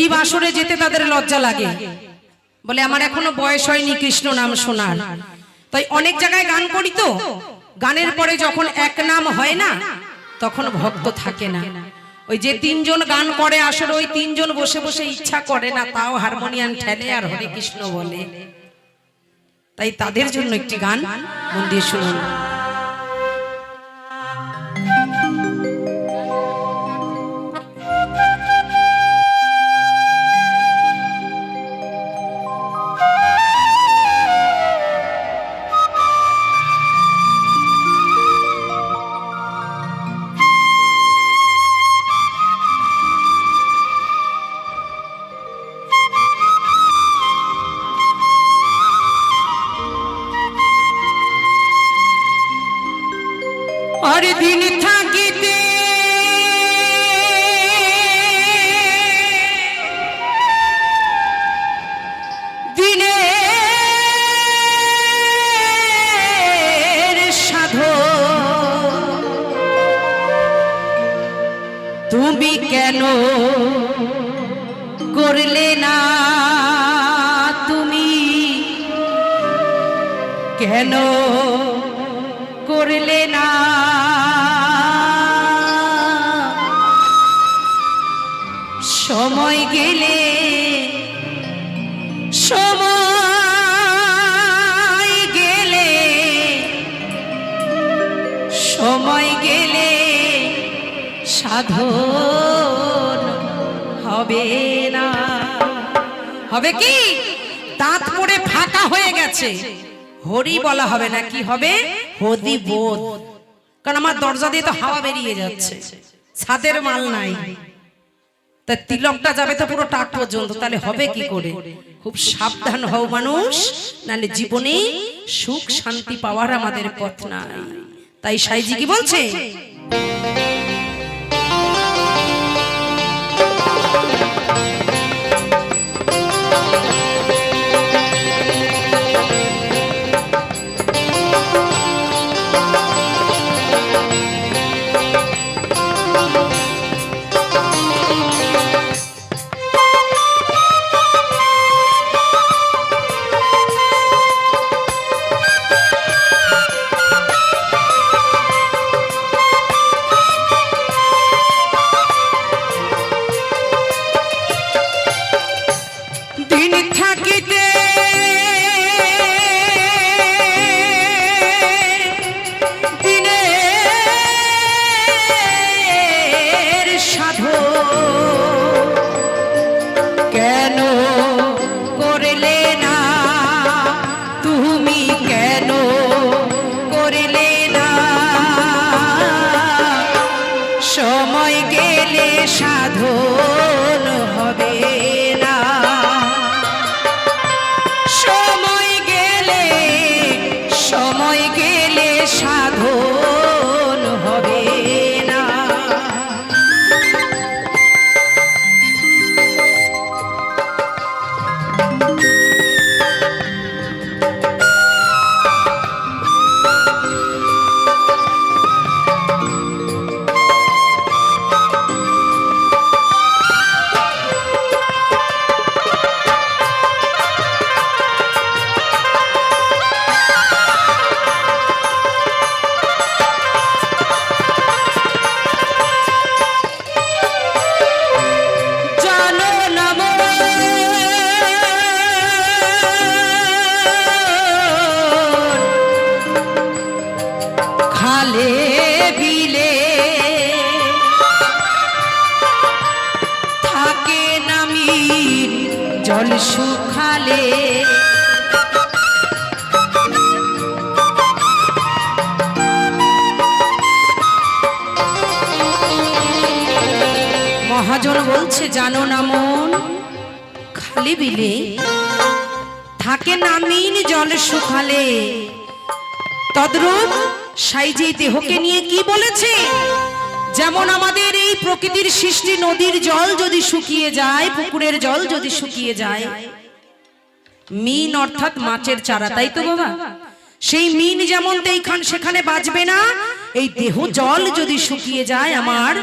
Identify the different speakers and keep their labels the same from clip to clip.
Speaker 1: হরি বাসরে যেতে তাদের লজ্জা লাগে। বলে, আমার এখনও বয়স হয়নি কৃষ্ণ নাম শোনার। তাই অনেক জায়গায় গান করি তো। গানের পরে যখন এক নাম হয় না, তখন ভক্ত থাকে না। ওই যে তিনজন গান করে, আসলে ওই তিনজন বসে বসে ইচ্ছা করে না, তাও হারমোনিয়াম ঠেলে আর হরে কৃষ্ণ বলে। তাই তাদের জন্য একটি গান, মন দিয়ে শুনুন। তুমি কেন করলে না তুমি? কেন করলে না? সময় গেলে সময় গেলে সময় গেলে সাধন হবে না। হবে কি? দাঁত পড়ে ফাঁকা হয়ে গেছে। হরি বলা হবে না কি হবে? হদি বোধ। কারণ আমার দরজা দিয়ে তো হাওয়া বেরিয়ে যাচ্ছে। ছাদের মাল নাই। তা তিলকটা যাবে তো পুরো টাক পর্যন্ত। তাহলে হবে কি করে? খুব সাবধান হও মানুষ, নাহলে জীবনে সুখ শান্তি পাওয়ার আমাদের পথ নাই। তাই সাইজি কি বলছে? মহাজন বলছে, জানো না মন? খালি বিলে থাকে নামিন জল শুকালে তদ্রূপ সাইজে দেহকে নিয়ে কি বলেছে? যেমন আমাদের এই প্রকৃতির সৃষ্টি, নদীর জল যদি শুকিয়ে যায়, পুকুরের জল যদি শুকিয়ে যায়, মিন অর্থাৎ মাছের চারা, তাই তো বাবা? সেই মিন যেমন এইখান সেখানে বাঁচবে না। এই দেহ জল যদি শুকিয়ে যায় আমার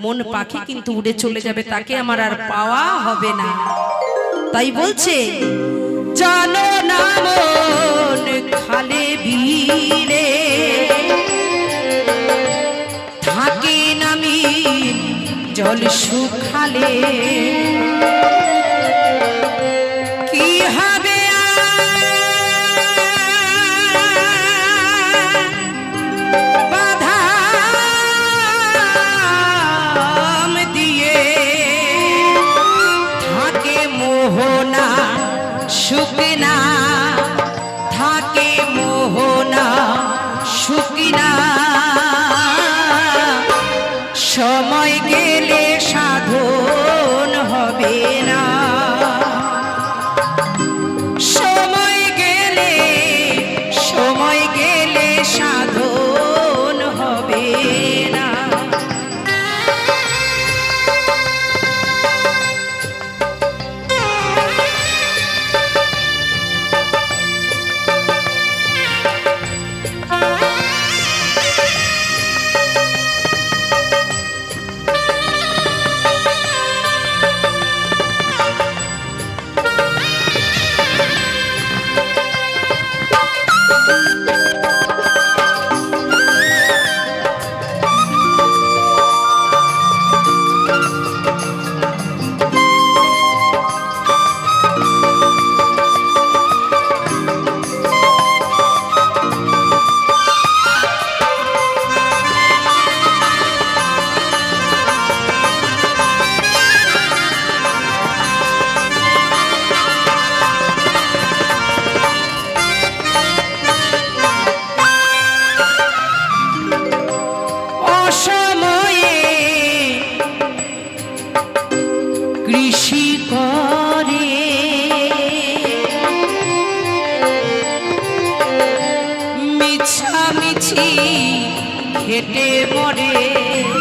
Speaker 1: মন পাখি কিন্তু উড়ে চলে যাবে তাকে আমার আর পাওয়া হবে না। তাই বলছে জানো না মন খালে বীরে থাকে নামি জল সুখালে। কি হবে বাধাম সুখে খেটে মরে।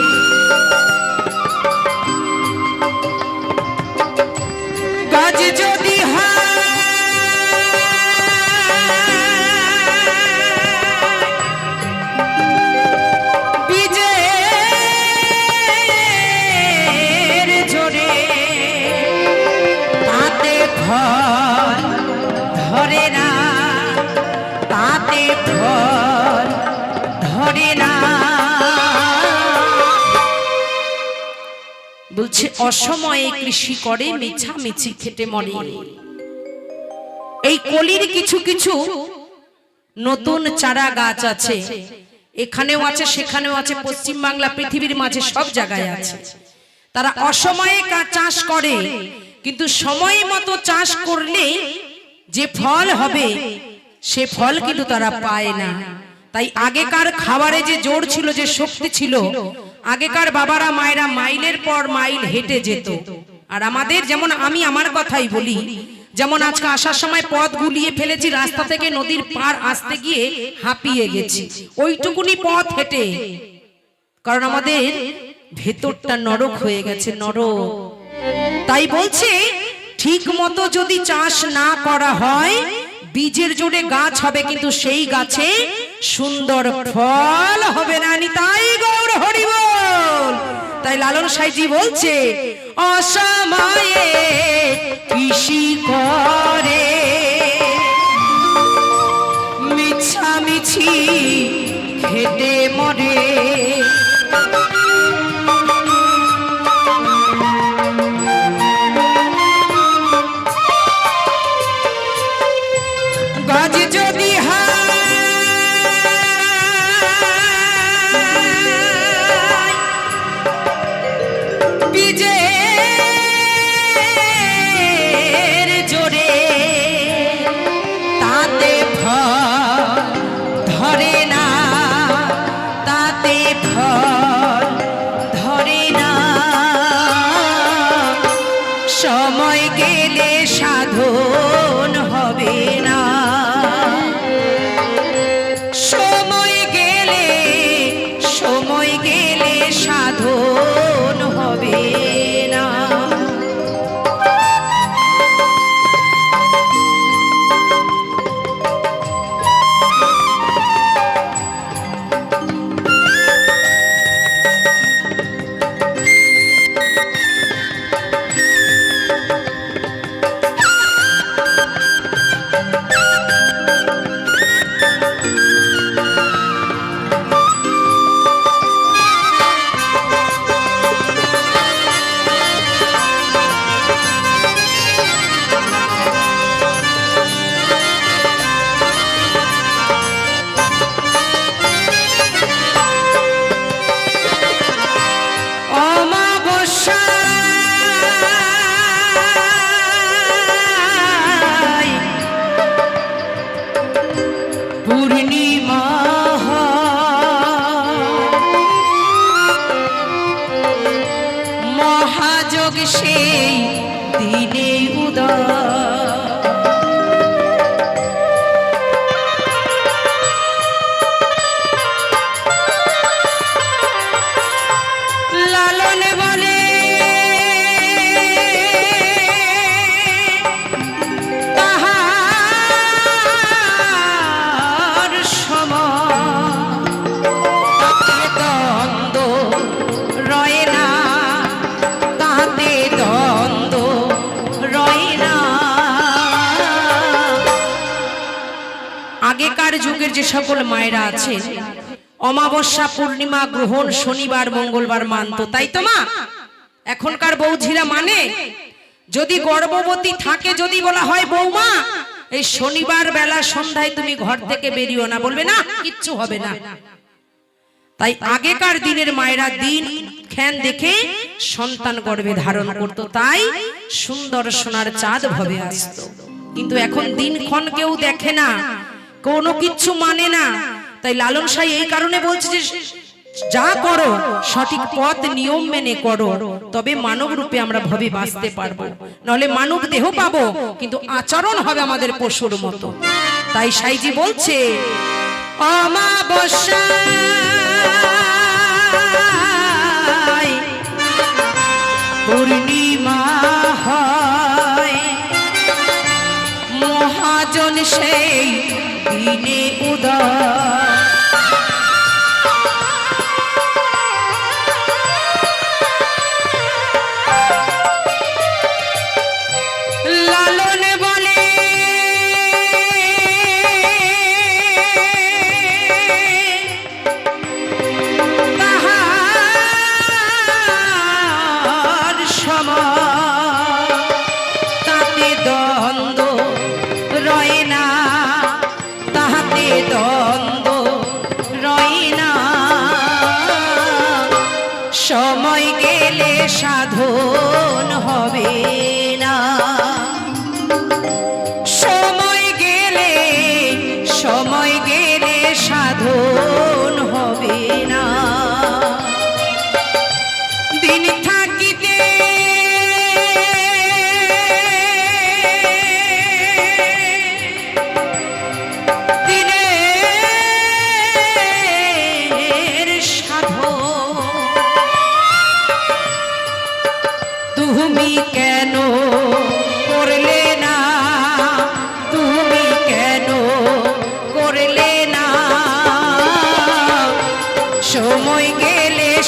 Speaker 1: বলছে অসময়ে কৃষি করে মিছামিছি খেটে মরে। এই কলির কিছু কিছু নতুন চারা গাছ আছে। এখানেও আছে সেখানেও আছে পশ্চিম বাংলা পৃথিবীর মাঝে সব জায়গায় আছে। তারা অসময়ে চাষ করে। কিন্তু সময় মতো চাষ করলে যে ফল হবে সে ফল কিন্তু তারা পায় না। তাই আগেকার খাবারে যে জোর ছিল যে শক্তি ছিল আগেকার বাবারা, মায়েরা মাইলের পর মাইল হেঁটে যেত। আর আমাদের যেমন আমি আমার কথাই বলি, যেমন আজকে আসার সময় পথ গুলিয়ে ফেলেছি, রাস্তা থেকে নদীর পার আসতে গিয়ে হাঁপিয়ে গেছি। ওইটুকুনি পথ হেঁটে। কারণ আমাদের ভেতরটা নরক হয়ে গেছে, নরক। তাই বলছে, ঠিক মতো যদি চাষ না করা হয়, বীজের জোরে গাছ হবে, কিন্তু সেই গাছে সুন্দর ফল হবে না তাই গৌর হরিবল তাই লালন সাইজি বলছে অসময়ে কৃষি করে। মিছামিছি আগেকার যুগের যে সকল মায়েরা আছে, অমাবস্যা, পূর্ণিমা, গ্রহণ, শনিবার, মঙ্গলবার মানতো, তাই তো মা? এখনকার বৌঝিরা মানে যদি গর্ভবতী থাকে যদি বলা হয় বৌমা, এই শনিবার বেলা সন্ধ্যায় তুমি ঘর থেকে বেরিও না, বলবে না, কিচ্ছু হবে না। তাই আগেকার দিনের মায়েরা দিন খ্যান দেখে সন্তান গর্ভে ধারণ করত, তাই সুন্দর সোনার চাঁদ ভবে আসতো। কিন্তু এখন দিনক্ষণ কেউ দেখে না কোনো কিছু মানে না। তাই লালন সাই এই কারণে বলছে যে, যা করো, সঠিক পথ, নিয়ম মেনে করো, তবে মানব রূপে আমরা ভবে বাঁচতে পারব। নাহলে মানব দেহ পাবো, কিন্তু আচরণ হবে আমাদের পশুর মতো। তাই সাইজি বলছে অমাবস্যায় সেই দিনে উদয়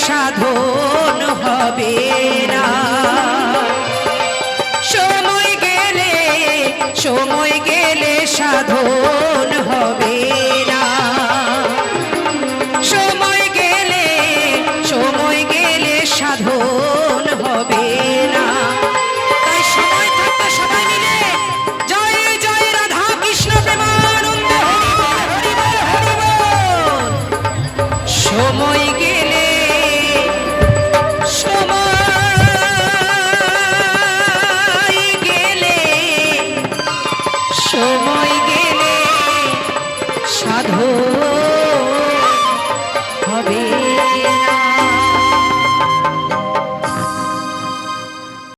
Speaker 1: সাধন হবে না। সময় গেলে সময় গেলে সাধন হবে